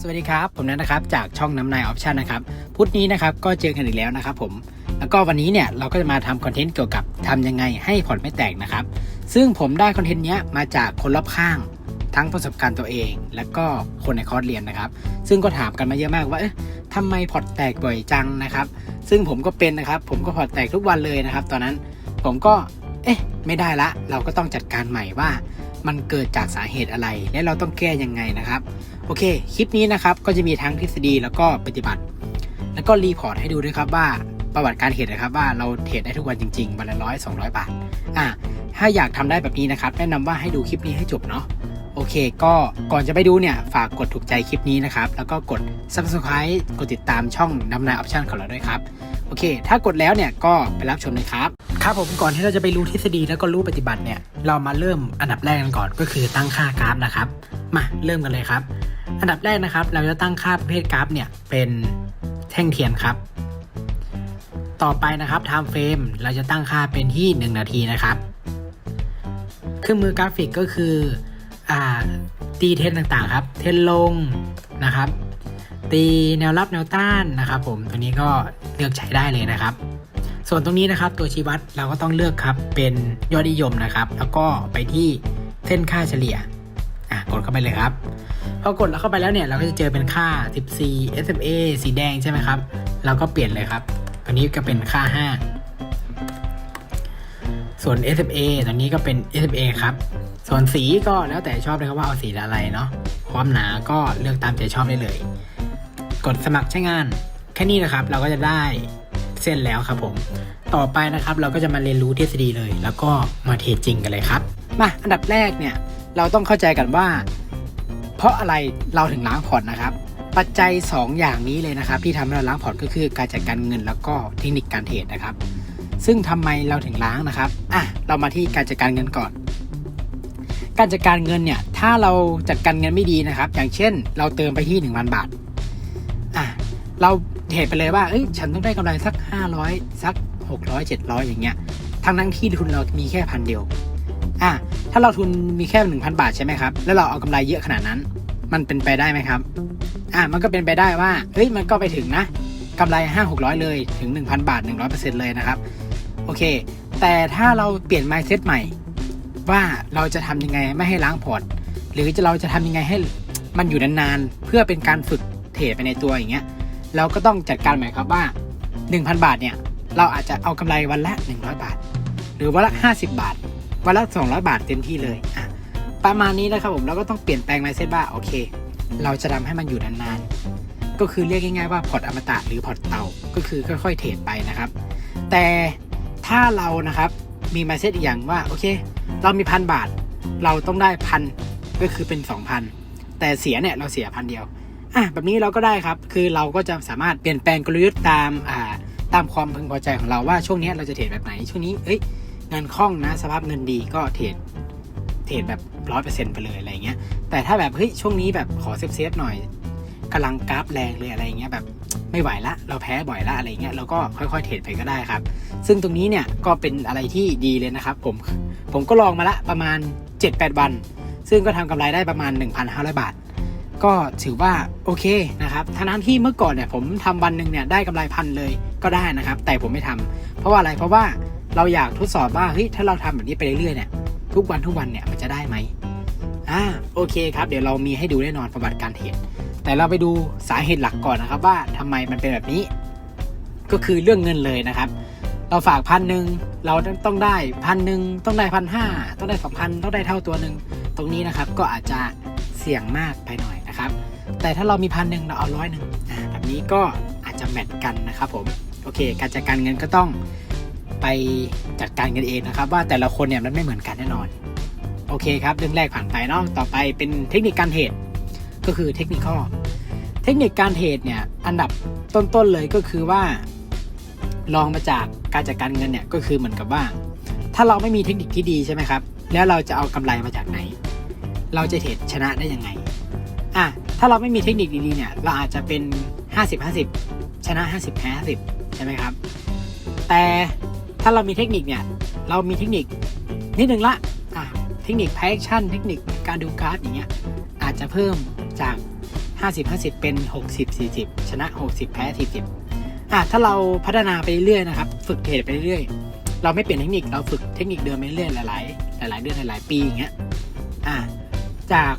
สวัสดีครับ ผมนัทนะครับ จากช่องน้ำนายออปชันนะครับ พุธนี้นะครับก็เจอกันอีกแล้วนะครับผม แล้วก็วันนี้เนี่ยเราก็จะมาทำคอนเทนต์เกี่ยวกับทำยังไงให้ผ่อนไม่แตกนะครับ ซึ่งผมได้คอนเทนต์เนี้ยมาจากคนรอบข้าง ทั้งประสบการณ์ตัวเอง และก็คนในคอร์สเรียนนะครับ ซึ่งก็ถามกันมาเยอะมากว่าเอ๊ะทำไมพอร์ตแตกบ่อยจังนะครับ ซึ่งผมก็เป็นนะครับ ผมก็พอร์ตแตกทุกวันเลยนะครับ ตอนนั้นผมก็เอ๊ะไม่ได้ละ เราก็ต้องจัดการใหม่ว่า มันเกิดจากสาเหตุอะไร และเราต้องแก้ยังไงนะครับ โอเค คลิปนี้นะครับก็จะมีทั้งทฤษฎีแล้วก็ปฏิบัติ แล้วก็รีพอร์ตให้ดูด้วยครับว่าประวัติการเทรดนะครับว่าเราเทรดได้ทุกวันจริงๆวันละร้อยสองร้อยบาทอะถ้าอยากทำได้แบบนี้นะครับ แนะนำว่าให้ดูคลิปนี้ให้จบเนาะ โอเค ก็ก่อนจะไปดูเนี่ย ฝากกดถูกใจคลิปนี้นะครับ แล้วก็กด subscribe กดติดตามช่องนำนายออปชันของเราด้วยครับ โอเค ถ้ากดแล้วเนี่ยก็ไปรับชมเลยครับ ครับผมก่อนที่เราจะไปรู้ทฤษฎีแล้วก็รู้ปฏิบัติเนี่ย เรามาเริ่มอันดับแรกกันก่อนก็คือตั้งค่ากราฟนะครับ มาเริ่มกันเลยครับ อันดับแรกนะครับ เราจะตั้งค่าประเภทกราฟเนี่ยเป็นแท่งเทียนครับ ต่อไปนะครับ time frame เราจะตั้งค่าเป็นที่ 1 นาทีนะครับ เครื่องมือกราฟิกก็คือ ตีเทนต่างๆครับ เทนลงนะครับ ตีแนวรับแนวต้านนะครับผมตัวนี้ก็เลือกใช้ได้เลยนะครับ ส่วนตรงนี้นะครับตัวชี้วัดเราก็ต้องเลือกครับเป็นยอดนิยมนะครับ แล้วก็ไปที่เส้นค่าเฉลี่ยอะกดเข้าไปเลยครับพอกดแล้วเข้าไปแล้วเนี่ยเราก็จะเจอเป็นค่า 14 SMA สีแดงใช่ไหมครับเราก็เปลี่ยนเลยครับตัวนี้ก็เป็นค่า 5 ส่วน SMA ตัวนี้ก็เป็น SMA ครับ ส่วนสีก็แล้วแต่ชอบเลยครับว่าเอาสีอะไรเนาะความหนาก็เลือกตามใจชอบได้เลย กดสมัครใช้งาน แค่นี้นะครับเราก็จะได้เส้นแล้วครับผม ต่อไปนะครับเราก็จะมาเรียนรู้ทฤษฎีเลย แล้วก็มาเทรดจริงกันเลยครับ มาอันดับแรกเนี่ยเราต้องเข้าใจกันว่า เพราะอะไรเราถึงล้างพอร์ตนะครับ ปัจจัย 2 อย่างนี้เลยนะครับ ที่ทำให้เราล้างพอร์ตก็คือการจัดการเงินแล้วก็เทคนิคการเทรดนะครับ ซึ่งทำไมเราถึงล้างนะครับอะเรามาที่การจัดการเงินก่อน การจัดการเงินเนี่ยถ้าเราจัดการเงินไม่ดีนะครับ อย่างเช่น เราเติมไปที่ 1,000 บาทอะเราเทรดไปเลยว่าเอ้ยฉันต้องได้กำไรสัก 500 สัก 600 700 อย่างเงี้ยทั้งนั้นที่ทุนเรามีแค่พันเดียวอะถ้าเราทุนมีแค่ 1,000 บาทใช่ไหมครับ แล้วเราเอากำไรเยอะขนาดนั้น มันเป็นไปได้ไหมครับอะมันก็เป็นไปได้ว่าเฮ้ยมันก็ไปถึงนะกำไร 5 600 เลยถึง 1,000 บาท 100%เลยนะครับ โอเค แต่ถ้าเราเปลี่ยน mindset ใหม่ ว่าเราจะทำยังไงไม่ให้ล้างพอร์ต หรือจะเราจะทำยังไงให้มันอยู่นานๆ เพื่อเป็นการฝึกเทรดไปในตัวอย่างเงี้ย เราก็ต้องจัดการหม่ครับว่า 1,000 บาทเนี่ย เราอาจจะเอากำไรวันละ 100 บาท หรือวันละ 50 บาท วันละ 200 บาทเต็มที่เลยอะประมาณนี้นะครับผมเราก็ต้องเปลี่ยนแปลง mindset ว่าโอเค เราจะทำให้มันอยู่นานๆ ก็คือเรียกง่ายๆว่าพอร์ตอมตะหรือพอร์ตเต่าก็คือค่อยๆเทรดไปนะครับ แต่ถ้าเรานะครับ มีมาเซตอีกอย่างว่าโอเค เรามีพันบาท เราต้องได้พันก็คือเป็น2,000แต่เสียเนี่ยเราเสียพันเดียวอะแบบนี้เราก็ได้ครับ คือเราก็จะสามารถเปลี่ยนแปลงกลยุทธ์ตามอ่าตามความพึงพอใจของเราว่าช่วงนี้เราจะเทรดแบบไหนช่วงนี้เอ้ยเงินคล่องนะสภาพเงินดีก็เทรดเทรดแบบร้อยเปอร์เซ็นต์ไปเลยอะไรเงี้ยแต่ถ้าแบบเฮ้ยช่วงนี้แบบขอเซฟเซฟหน่อยกำลังกราฟแรงเลยอะไรเงี้ยแบบ ไม่ไหวละ เราแพ้บ่อยละอะไรเงี้ยเราก็ค่อยๆเทรดไปก็ได้ครับ ซึ่งตรงนี้เนี่ยก็เป็นอะไรที่ดีเลยนะครับ ผมผมก็ลองมาละประมาณ 7-8 วัน ซึ่งก็ทำกำไรได้ประมาณ 1,500 บาท ก็ถือว่าโอเคนะครับทั้งนั้นที่เมื่อก่อนเนี่ยผมทำวันหนึ่งเนี่ยได้กำไรพันเลยก็ได้นะครับ แต่ผมไม่ทำเพราะว่าอะไรเพราะว่าเราอยากทดสอบว่าเฮ้ยถ้าเราทำแบบนี้ไปเรื่อยๆเนี่ยทุกวันทุกวันเนี่ยมันจะได้ไหมอ่าโอเคครับ เดี๋ยวเรามีให้ดูแน่นอนประวัติการเทรด แต่เราไปดูสาเหตุหลักก่อนนะครับว่าทำไมมันเป็นแบบนี้ ก็คือเรื่องเงินเลยนะครับ เราฝากพันหนึ่งเราต้องได้พันหนึ่งต้องได้พันห้าต้องได้สองพันต้องได้เท่าตัวหนึ่งตรงนี้นะครับ ก็อาจจะเสี่ยงมากไปหน่อยนะครับ แต่ถ้าเรามีพันหนึ่งเราเอาร้อยหนึ่งอ่าแบบนี้ก็อาจจะแมทกันนะครับผมโอเค การจัดการเงินก็ต้องไปจัดการกันเองนะครับ ว่าแต่ละคนเนี่ยมันไม่เหมือนกันแน่นอน โอเคครับเรื่องแรกผ่านไปเนาะต่อไปเป็นเทคนิคการเทรด ก็คือเทคนิคข้อเทคนิคการเทรดเนี่ยอันดับต้นๆเลยก็คือว่าลองมาจากการจัดการเงินเนี่ยก็คือเหมือนกับว่า ถ้าเราไม่มีเทคนิคที่ดีใช่ไหมครับ แล้วเราจะเอากำไรมาจากไหน เราจะเทรดชนะได้ยังไงอะถ้าเราไม่มีเทคนิคดีๆเนี่ยเราอาจจะเป็น 50 50 ชนะ 50แพ้50ใช่ไหมครับ แต่ถ้าเรามีเทคนิคเนี่ยเรามีเทคนิคนิดนึงละอะเทคนิคแพคชั่นเทคนิคการดูกราฟอย่างเงี้ยอาจจะเพิ่ม จาก 50 50 เป็น 60 40 ชนะ 60 แพ้ 40อะถ้าเราพัฒนาไปเรื่อยนะครับ ฝึกเทรดไปเรื่อยเราไม่เปลี่ยนเทคนิคเราฝึกเทคนิคเดิมไปเรื่อยๆหลายๆหลายๆเดือนหลายๆปีอย่างเงี้ยอะจาก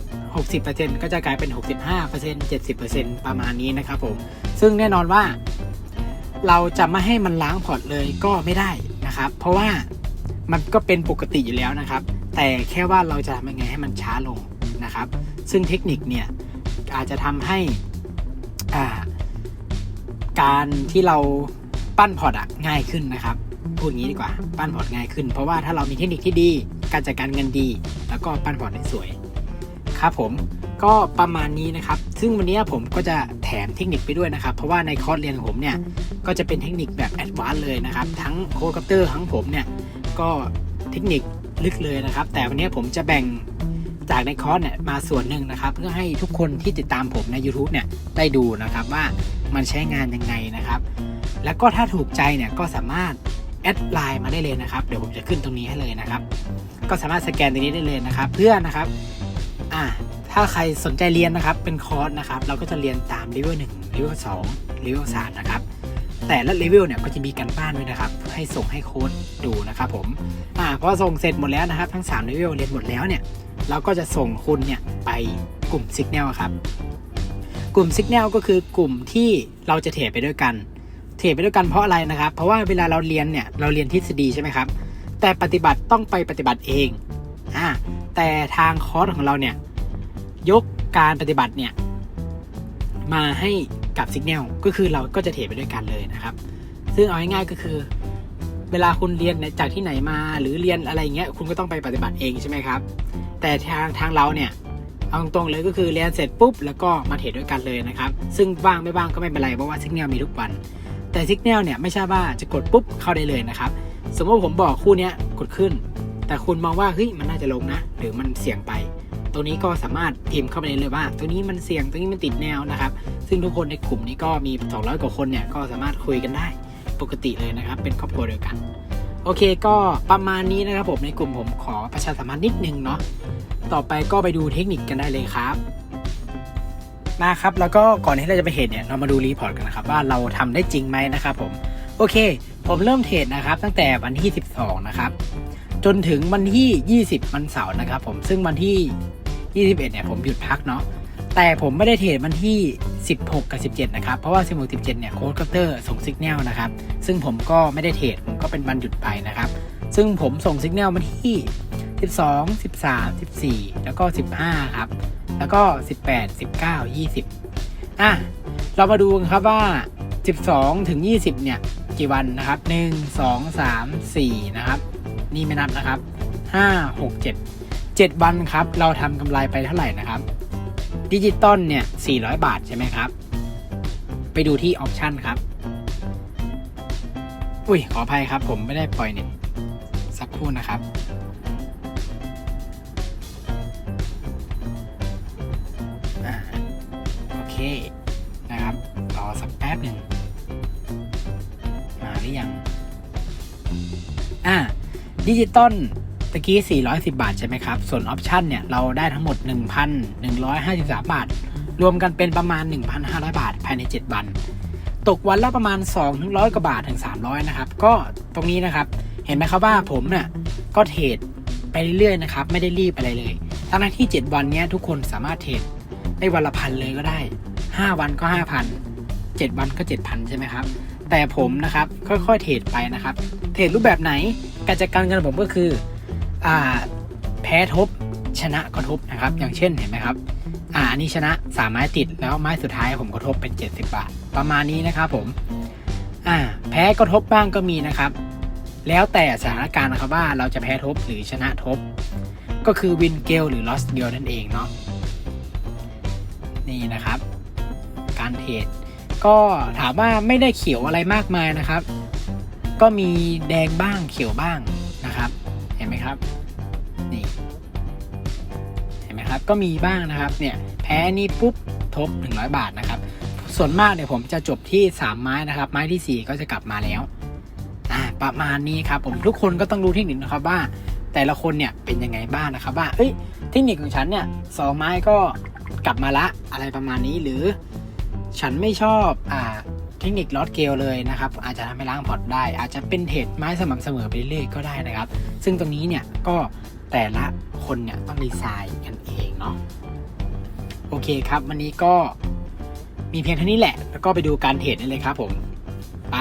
60%ก็จะกลายเป็น 65% 70%ประมาณนี้นะครับผม ซึ่งแน่นอนว่า เราจะไม่ให้มันล้างพอร์ตเลยก็ไม่ได้นะครับ เพราะว่ามันก็เป็นปกติอยู่แล้วนะครับ แต่แค่ว่าเราจะทำยังไงให้มันช้าลงนะครับ ซึ่งเทคนิคเนี่ย อาจจะทำให้อ่าการที่เราปั้นพอร์ตอะง่ายขึ้นนะครับพูดงี้ดีกว่าปั้นพอร์ตง่ายขึ้น เพราะว่าถ้าเรามีเทคนิคที่ดี การจัดการเงินดี แล้วก็ปั้นพอร์ตได้สวยครับผมก็ประมาณนี้นะครับ ซึ่งวันนี้ผมก็จะแถมเทคนิคไปด้วยนะครับ เพราะว่าในคอร์สเรียนของผมเนี่ย ก็จะเป็นเทคนิคแบบแอดวานซ์เลยนะครับ ทั้งโคดคัพเตอร์ทั้งผมเนี่ย ก็เทคนิคลึกเลยนะครับ แต่วันนี้ผมจะแบ่ง จากในคอร์สเนี่ยมาส่วนหนึ่งนะครับ เพื่อให้ทุกคนที่ติดตามผมใน YouTube เนี่ยได้ดูนะครับว่ามันใช้งานยังไงนะครับ แล้วก็ถ้าถูกใจเนี่ยก็สามารถแอดไลน์มาได้เลยนะครับ เดี๋ยวผมจะขึ้นตรงนี้ให้เลยนะครับ ก็สามารถสแกนตรงนี้ได้เลยนะครับ เพื่อนะครับอ่าถ้าใครสนใจเรียนนะครับเป็นคอร์สนะครับ เราก็จะเรียนตามเลเวล1เลเวล2เลเวล3นะครับ แต่ละเลเวลเนี่ยก็จะมีการบ้านด้วยนะครับ ให้ส่งให้โค้ดดูนะครับผมอ่าพอส่งเสร็จหมดแล้วนะครับ ทั้ง3เลเวลเรียนหมดแล้วเนี่ยเราก็จะส่งคุณเนี่ยไปกลุ่ม Signal ครับ กลุ่ม Signal ก็คือกลุ่มที่เราจะเทรดไปด้วยกัน เทรดไปด้วยกันเพราะอะไรนะครับ เพราะว่าเวลาเราเรียนเนี่ยเราเรียนทฤษฎีใช่ไหมครับ แต่ปฏิบัติต้องไปปฏิบัติเองอ่าแต่ทางคอร์สของเราเนี่ยยกการปฏิบัติเนี่ยมาให้ กับ Signal ก็คือเราก็จะเทรดไปด้วยกันเลยนะครับ ซึ่งเอาง่ายๆก็คือ เวลาคุณเรียนจากที่ไหนมาหรือเรียนอะไรเงี้ยคุณก็ต้องไปปฏิบัติเองใช่ไหมครับ แต่ทางทางเราเนี่ยเอาตรงๆเลยก็คือเรียนเสร็จปุ๊บแล้วก็มาเทรดด้วยกันเลยนะครับ ซึ่งว่างไม่ว่างก็ไม่เป็นไรเพราะว่า Signal มีทุกวัน แต่ Signal เนี่ยไม่ใช่ว่าจะกดปุ๊บเข้าได้เลยนะครับ สมมติผมบอกคู่นี้กดขึ้น แต่คุณมองว่าเฮ้ยมันน่าจะลงนะ หรือมันเสี่ยงไปตรงนี้ก็สามารถพิมพ์เข้าไปเลยว่าตรงนี้มันเสี่ยงตรงนี้มันติดแนวนะครับ ซึ่งทุกคนในกลุ่มนี้ก็มี 200 กว่าคนเนี่ยก็สามารถคุยกันได้ปกติเลยนะครับ เป็นครอบครัวเดียวกัน โอเคก็ประมาณนี้นะครับผมในกลุ่มผมขอประชาสัมพันธ์นิดนึงเนาะต่อไปก็ไปดูเทคนิคกันได้เลยครับมาครับแล้วก็ก่อนที่เราจะไปเห็นเนี่ยเรามาดูรีพอร์ตกันนะครับว่าเราทำได้จริงไหมนะครับผมโอเค ผมเริ่มเทรดนะครับ ตั้งแต่วันที่ 12 นะครับ จนถึงวันที่ 20 วันเสาร์นะครับ ผมซึ่งวันที่ 21 เนี่ยผมหยุดพักเนาะ แต่ผมไม่ได้เทรดวันที่ 16 กับ 17 นะครับ เพราะว่า 16 17 เนี่ยโค้ดคัพเตอร์ส่งสัญญาณนะครับ ซึ่งผมก็ไม่ได้เทรดผมก็เป็นวันหยุดไปนะครับ ซึ่งผมส่งสัญญาณวันที่ 12 13 14 แล้วก็ 15 ครับ แล้วก็ 18 19 20 อะ เรามาดูกันครับว่า 12 ถึง 20 เนี่ย กี่วันนะครับ 1 2 3 4 นะครับ นี่ไม่นับนะครับ 5 6 7 7 วันครับ เราทำกำไรไปเท่าไหร่นะครับ ดิจิตอลเนี่ย 400 บาทใช่ไหมครับ ไปดูที่ออปชันครับ อุ้ยขออภัยครับผมไม่ได้ปล่อยเน็ตสักครู่นะครับอโอเคนะครับ รอสักแป๊บหนึ่ง มาหรือยัง อ่าดิจิตอล ตะกี้ 410 บาทใช่ไหมครับ ส่วนออปชันเนี่ย เราได้ทั้งหมด 1,153 บาท รวมกันเป็นประมาณ 1,500 บาท ภายใน 7 วัน ตกวันละประมาณ2ถึงร้อยกว่าบาทถึง 300 นะครับ ก็ตรงนี้นะครับ เห็นไหมครับว่าผมเนี่ยก็เทรดไปเรื่อยๆนะครับ ไม่ได้รีบอะไรเลย ทั้งๆที่ 7 วันนี้ทุกคนสามารถเทรดได้วันละพันเลยก็ได้ 5 วันก็ 5,000 7 วันก็ 7,000 ใช่ไหมครับ แต่ผมนะครับค่อยๆเทรดไปนะครับ เทรดรูปแบบไหนการจัดการเงินผมก็คือ แพ้ทบชนะก็ทบนะครับ อย่างเช่นเห็นไหมครับ อ่าอันนี้ชนะสามไม้ติดแล้วไม้สุดท้ายผมก็ทบเป็น 70 บาท ประมาณนี้นะครับผม อ่า แพ้ก็ทบบ้างก็มีนะครับ แล้วแต่สถานการณ์นะครับว่าเราจะแพ้ทบหรือชนะทบ ก็คือวินเกลหรือลอสเกลนั่นเองเนาะนี่นะครับ การเทรดก็ถามว่าไม่ได้เขียวอะไรมากมายนะครับ ก็มีแดงบ้างเขียวบ้าง นะครับเห็นไหมครับนี่เห็นไหมครับก็มีบ้างนะครับเนี่ยแพ้นี่ปุ๊บทบ 100 บาทนะครับ ส่วนมากเนี่ยผมจะจบที่ 3 ไม้นะครับ ไม้ทีสี่ 4 ก็จะกลับมาแล้วอ่าประมาณนี้ครับผมทุกคนก็ต้องรู้เทคนิคนะครับว่า แต่ละคนเนี่ยเป็นยังไงบ้างนะครับว่าเอ้ยเทคนิคของฉันเนี่ยสองไม้ก็กลับมาละอะไรประมาณนี้หรือ ฉันไม่ชอบอ่า เทคนิคลอตเกลเลยนะครับอาจจะทำให้ล้างพอร์ตได้ อาจจะเป็นเทรดไม้สม่ำเสมอไปเรื่อยก็ได้นะครับ ซึ่งตรงนี้เนี่ยก็แต่ละคนเนี่ยต้องดีไซน์กันเองเนาะโอเคครับวันนี้ก็มีเพียงเท่านี้แหละ แล้วก็ไปดูการเทรดได้เลยครับผมไป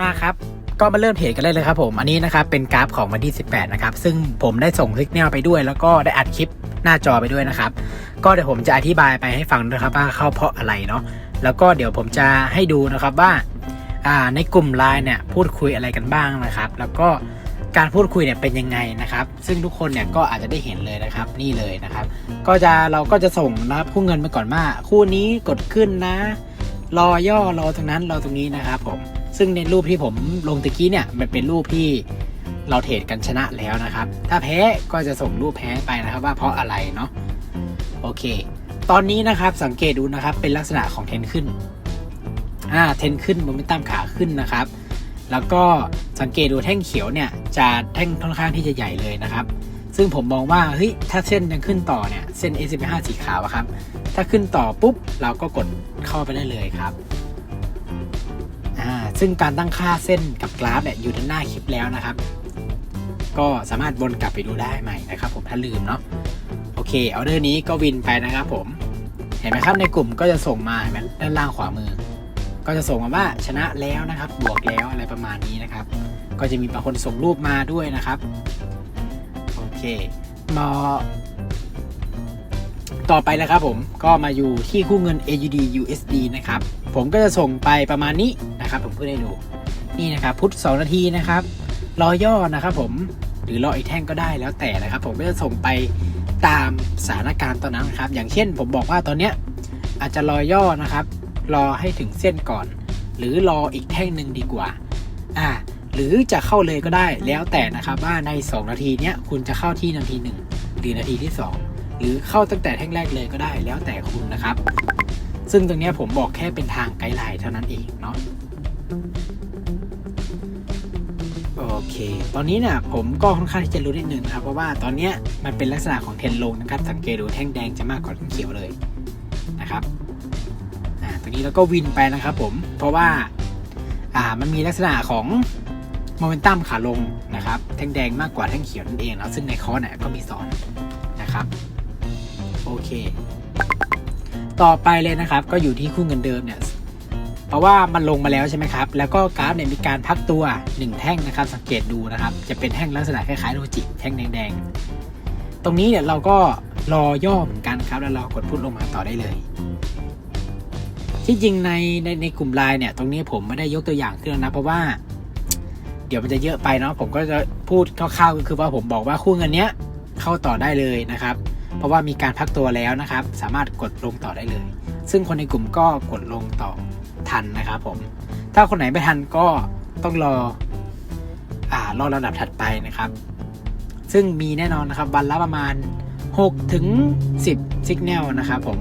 มาครับก็มาเริ่มเทรดกันเลยเลยครับผมอันนี้นะครับเป็นกราฟของวันที่ 18 นะครับ ซึ่งผมได้ส่งซิกแนลไปด้วย แล้วก็ได้อัดคลิปหน้าจอไปด้วยนะครับ ก็เดี๋ยวผมจะอธิบายไปให้ฟังนะครับว่าเข้าเพราะอะไรเนาะ แล้วก็เดี๋ยวผมจะให้ดูนะครับว่าในกลุ่มไลน์เนี่ยพูดคุยอะไรกันบ้างนะครับ แล้วก็การพูดคุยเนี่ยเป็นยังไงนะครับ ซึ่งทุกคนเนี่ยก็อาจจะได้เห็นเลยนะครับนี่เลยนะครับ ก็จะเราก็จะส่งนะครับคู่เงินไปก่อนว่าคู่นี้กดขึ้นนะรอย่อรอตรงนั้นรอตรงนี้นะครับผมซึ่งในรูปที่ผมลงตะกี้เนี่ยมันเป็นรูปที่เราเทรดกันชนะแล้วนะครับ ถ้าแพ้ก็จะส่งรูปแพ้ไปนะครับว่าเพราะอะไรเนาะโอเค ตอนนี้นะครับสังเกตดูนะครับเป็นลักษณะของเทนขึ้นอ่าเทนขึ้นโมเมนตัมขาขึ้นนะครับ แล้วก็สังเกตดูแท่งเขียวเนี่ยจะแท่งค่อนข้างที่จะใหญ่เลยนะครับ ซึ่งผมมองว่าเฮ้ยถ้าเส้นยังขึ้นต่อเนี่ยเส้น S15 สีขาวครับ ถ้าขึ้นต่อปุ๊บเราก็กดเข้าไปได้เลยครับอ่าซึ่งการตั้งค่าเส้นกับกราฟเนี่ยอยู่ด้านหน้าคลิปแล้วนะครับ ก็สามารถวนกลับไปดูได้ใหม่นะครับ ผมถ้าลืมเนาะ เคออเดอร์นี้ก็วินไปนะครับผม เห็นไหมครับในกลุ่มก็จะส่งมาเห็นไหมด้านล่างขวามือ ก็จะส่งมาว่าชนะแล้วนะครับ บวกแล้วอะไรประมาณนี้นะครับ ก็จะมีบางคนส่งรูปมาด้วยนะครับ โอเคมาต่อไปนะครับผมก็มาอยู่ที่คู่เงิน AUD USD นะครับ ผมก็จะส่งไปประมาณนี้นะครับ ผมเพื่อให้ดูนี่นะครับพุทธ2นาทีนะครับรอย่อนะครับผมหรือรออีกแท่งก็ได้แล้วแต่นะครับ ผมก็จะส่งไป ตามสถานการณ์ตอนนั้นครับ อย่างเช่นผมบอกว่าตอนเนี้ยอาจจะรอย่อนะครับ รอให้ถึงเส้นก่อน หรือรออีกแท่งหนึ่งดีกว่าอ่า หรือจะเข้าเลยก็ได้แล้วแต่นะครับว่าใน 2 นาทีเนี้ยคุณจะเข้าที่นาที 1 หรือนาทีที่ 2 หรือเข้าตั้งแต่แท่งแรกเลยก็ได้แล้วแต่คุณนะครับ ซึ่งตรงนี้ผมบอกแค่เป็นทางไกด์ไลน์เท่านั้นเองเนาะ เค ตอนนี้เนี่ยผมก็ค่อนข้างที่จะรู้นิดนึงนะครับ เพราะว่าตอนนี้มันเป็นลักษณะของเทรนลงนะครับ สังเกตดูแท่งแดงจะมากกว่าแท่งเขียวเลยนะครับอ่าตรงนี้แล้วก็วินไปนะครับผม เพราะว่าอ่ามันมีลักษณะของโมเมนตัมขาลงนะครับ แท่งแดงมากกว่าแท่งเขียวนั่นเองนะซึ่งในคอร์สเนี่ยก็มีสอนนะครับ โอเค ต่อไปเลยนะครับ ก็อยู่ที่คู่เงินเดิมเนี่ย เพราะว่ามันลงมาแล้วใช่ไหมครับ แล้วก็กราฟเนี่ยมีการพักตัว 1 แท่งนะครับ สังเกตดูนะครับ จะเป็นแท่งลักษณะคล้ายๆโลจิแท่งแดงๆ ตรงนี้เนี่ยเราก็รอย่อเหมือนกันครับ แล้วเรากดพุทลงมาต่อได้เลย ที่จริงในในในกลุ่มไลน์เนี่ยตรงนี้ผมไม่ได้ยกตัวอย่างขึ้นนะ เพราะว่า เดี๋ยวมันจะเยอะไปเนาะผมก็จะพูดคร่าวๆก็คือว่าผมบอกว่าคู่เงินเนี้ยเข้าต่อได้เลยนะครับ เพราะว่ามีการพักตัวแล้วนะครับ สามารถกดลงต่อได้เลย ซึ่งคนในกลุ่มก็กดลงต่อ ทันนะครับผม ถ้าคนไหนไม่ทันก็ต้องรออ่ารอระดับถัดไปนะครับ ซึ่งมีแน่นอนนะครับ วันละประมาณ 6 ถึง 10สิกแนลนะครับผม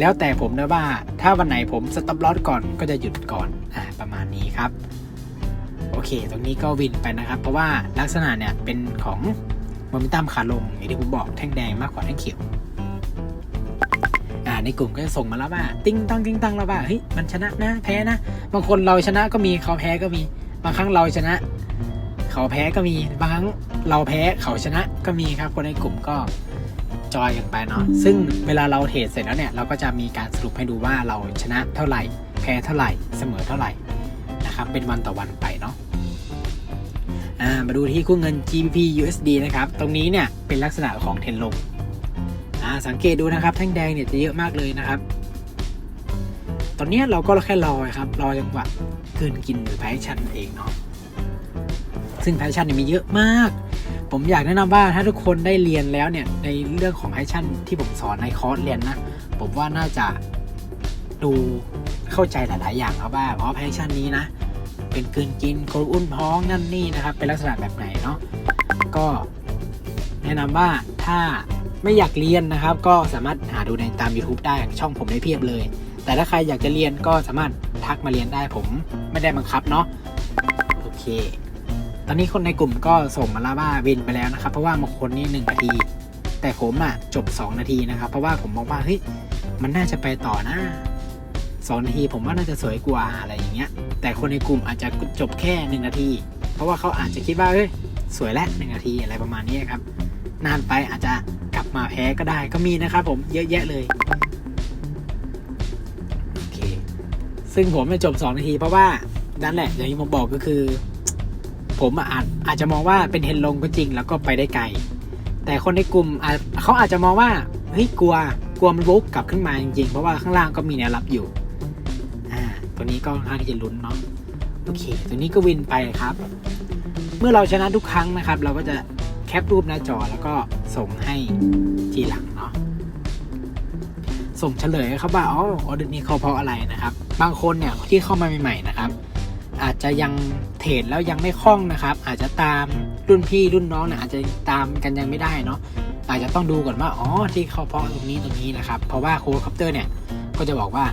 แล้วแต่ผมนะว่าถ้าวันไหนผมสต็อปลอสก่อนก็จะหยุดก่อนอ่าประมาณนี้ครับ โอเค ตรงนี้ก็วินไปนะครับ เพราะว่าลักษณะเนี่ยเป็นของโมเมนตัมขาลงอย่างที่ผมบอกแท่งแดงมากกว่าแท่งเขียว ในกลุ่มก็จะส่งมาแล้วว่าติ้งตังติ้งตังแล้วว่าเฮ้ยมันชนะนะแพ้นะ บางคนเราชนะก็มีเขาแพ้ก็มี บางครั้งเราชนะ เขาแพ้ก็มี บางครั้งเราแพ้เขาชนะก็มีครับ คนในกลุ่มก็จอยกันไปเนาะซึ่งเวลาเราเทรดเสร็จแล้วเนี่ยเราก็จะมีการสรุปให้ดูว่าเราชนะเท่าไหร่ แพ้เท่าไหร่เสมอเท่าไหร่นะครับเป็นวันต่อวันไปเนาะอ่ามาดูที่คู่เงิน GBP USD นะครับ ตรงนี้เนี่ยเป็นลักษณะของเทรนลงอ่า สังเกตดูนะครับ แท่งแดงเนี่ยจะเยอะมากเลยนะครับ ตอนนี้เราก็แค่รอครับ รอจังหวะคืนกินหรือแพชชั่นเองเนาะซึ่งแพชชั่นเนี่ยมีเยอะมาก ผมอยากแนะนำว่าถ้าทุกคนได้เรียนแล้วเนี่ยในเรื่องของแพชชั่นที่ผมสอนในคอร์สเรียนนะ ผมว่าน่าจะดูเข้าใจหลาย ๆ อย่างครับว่าเพราะแพชชั่นนี้นะ เป็นคืนกินคนอุ้นท้องนั่นนี่นะครับ เป็นลักษณะแบบไหนเนาะก็แนะนำว่าถ้า ไม่อยากเรียนนะครับ ก็สามารถหาดูในตาม YouTube ได้ช่องผมได้เพียบเลย แต่ถ้าใครอยากจะเรียนก็สามารถทักมาเรียนได้ผมไม่ได้บังคับเนาะโอเค ตอนนี้คนในกลุ่มก็ส่งมาล้วว่าวินไปแล้วนะครับ เพราะว่าบางคนนี่หนึ่งนาที แต่ผมอะจบ 2 นาทีนะครับ เพราะว่าผมมองว่าเฮ้ยมันน่าจะไปต่อนะสองนาทีผมว่าน่าจะสวยกว่าอะไรอย่างเงี้ย แต่คนในกลุ่มอาจจะจบแค่หนึ่งนาที เพราะว่าเขาอาจจะคิดว่าเฮ้ยสวยแล้วหนึ่งนาทีอะไรประมาณนี้ครับ นานไปอาจจะ มาแพ้ก็ได้ก็มีนะครับผมเยอะแยะเลยโอเคซึ่งผมจะจบ2นาทีเพราะว่านั่นแหละ อย่างที่ผมบอกก็คือ ผมอะอาจอาจจะมองว่าเป็นเฮนลงก็จริงแล้วก็ไปได้ไกล แต่คนในกลุ่มอาจเขาอาจจะมองว่าเฮ้ยกลัวกลัวมันวกกลับขึ้นมาจริงๆ เพราะว่าข้างล่างก็มีแนวรับอยู่ อ่า ตัวนี้ก็ค่อนข้างที่จะลุ้นเนาะ โอเค ตัวนี้ก็วินไปครับ เมื่อเราชนะทุกครั้งนะครับ เราก็จะ แคปรูปหน้าจอแล้วก็ส่งให้ทีหลังเนาะส่งเฉลยครับว่าอ๋อออเดอร์นี้เขาเพราะอะไรนะครับ บางคนเนี่ยที่เข้ามาใหม่ๆนะครับ อาจจะยังเทรดแล้วยังไม่คล่องนะครับ อาจจะตามรุ่นพี่รุ่นน้องเนี่ยอาจจะตามกันยังไม่ได้เนาะอาจจะต้องดูก่อนว่าอ๋อที่เขาเพราะตรงนี้ตรงนี้นะครับ เพราะว่าโค้ดคอปเตอร์เนี่ยก็จะบอกว่า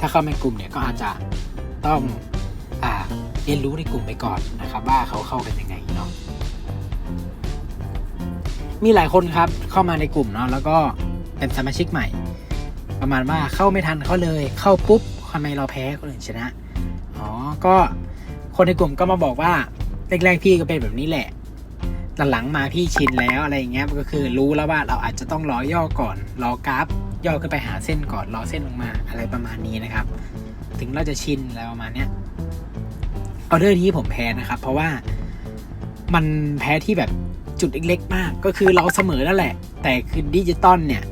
ถ้าเข้าในกลุ่มเนี่ยก็อาจจะต้องอ่าเรียนรู้ในกลุ่มไปก่อนนะครับ ว่าเขาเข้ากันยังไง มีหลายคนครับเข้ามาในกลุ่มเนาะแล้วก็เป็นสมาชิกใหม่ ประมาณว่าเข้าไม่ทันเขาเลย เข้าปุ๊บทำไมเราแพ้คนอื่นชนะอ๋อก็คนในกลุ่มก็มาบอกว่าแรกๆพี่ก็เป็นแบบนี้แหละหลังๆมาพี่ชินแล้วอะไรอย่างเงี้ยก็คือรู้แล้วว่าเราอาจจะต้องรอย่อก่อนรอกราฟย่อขึ้นไปหาเส้นก่อนรอเส้นลงมาอะไรประมาณนี้นะครับ ถึงเราจะชินอะไรประมาณเนี้ยออเดอร์นี้ผมแพ้นะครับ เพราะว่ามันแพ้ที่แบบ จุดเล็กๆมาก ก็คือเราเสมอแล้วแหละ แต่คือดิจิตอลเนี่ย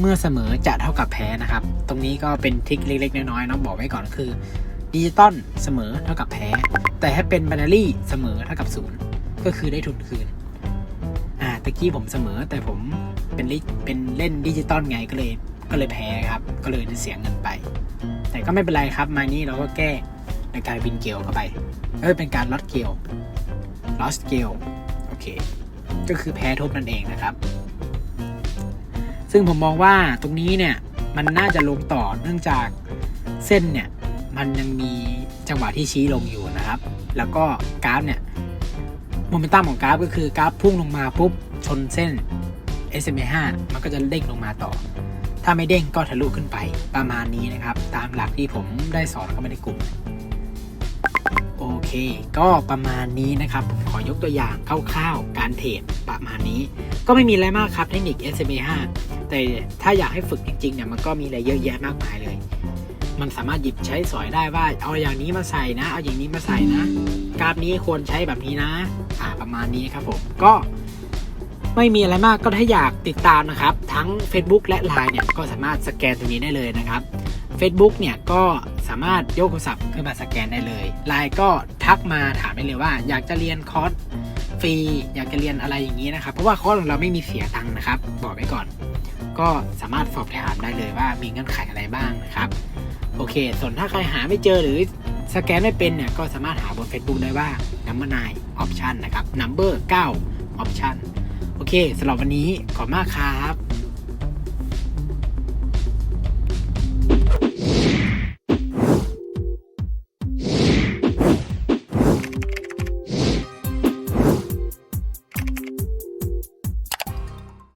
เมื่อเสมอจะเท่ากับแพ้นะครับ ตรงนี้ก็เป็นทริคเล็กๆ น้อยๆเนาะบอกไว้ก่อนคือดิจิตอลเสมอเท่ากับแพ้ แต่ถ้าเป็น b บ n นารี่เสมอเท่ากับศูนย์ก็คือได้ทุนคืน อ่าตะกี้ผมเสมอแต่ผมเป็นเป็นเล่นดิจิตอลไงก็เลยก็เลยแพ้ครับ ก็เลยเสียเงินไป แต่ก็ไม่เป็นไรครับมานี้เราก็แก้ในการบินเกลเข้าไปเออเป็นการลดเกลลอสเกลโอเค ก็คือแพ้ทบนั่นเองนะครับ ซึ่งผมมองว่าตรงนี้เนี่ยมันน่าจะลงต่อเนื่องจากเส้นเนี่ยมันยังมีจังหวะที่ชี้ลงอยู่นะครับ แล้วก็กราฟเนี่ยโมเมนตัมของกราฟก็คือกราฟพุ่งลงมาปุ๊บชนเส้น SMA 5มันก็จะเด้งลงมาต่อ ถ้าไม่เด้งก็ทะลุขึ้นไปประมาณนี้นะครับ ตามหลักที่ผมได้สอนเข้ามาในกลุ่ม โอเค ก็ประมาณนี้นะครับผมขอยกตัวอย่างคร่าวๆ การเทรดประมาณนี้ ก็ไม่มีอะไรมากครับเทคนิค SMA 5แต่ถ้าอยากให้ฝึกจริงๆเนี่ยมันก็มีอะไรเยอะแยะมากมายเลย มันสามารถหยิบใช้สอยได้ว่า เอาอย่างนี้มาใส่นะ เอาอย่างนี้มาใส่นะ กราฟนี้ควรใช้แบบนี้นะ อ่าประมาณนี้ครับผมก็ไม่มีอะไรมากก็ถ้าอยากติดตามนะครับ ทั้ง Facebook และ Line เนี่ยก็สามารถสแกนตรงนี้ได้เลยนะครับ Facebook เนี่ยก็สามารถยกโทรศัพท์ขึ้นมาสแกนได้เลย Line ก็ทักมาถามได้เลยว่า อยากจะเรียนคอร์สฟรีอยากจะเรียนอะไรอย่างนี้นะครับ เพราะว่าคอร์สของเราไม่มีเสียตังค์นะครับ บอกไว้ก่อน ก็สามารถสอบถามได้เลยว่ามีเงื่อนไขอะไรบ้างนะครับ โอเค ส่วนถ้าใครหาไม่เจอหรือสแกนไม่เป็นเนี่ยก็สามารถหาบน Facebook ได้ว่า number 9 option นะครับ number 9 option โอเคสำหรับวันนี้ขอบคุณมากครับ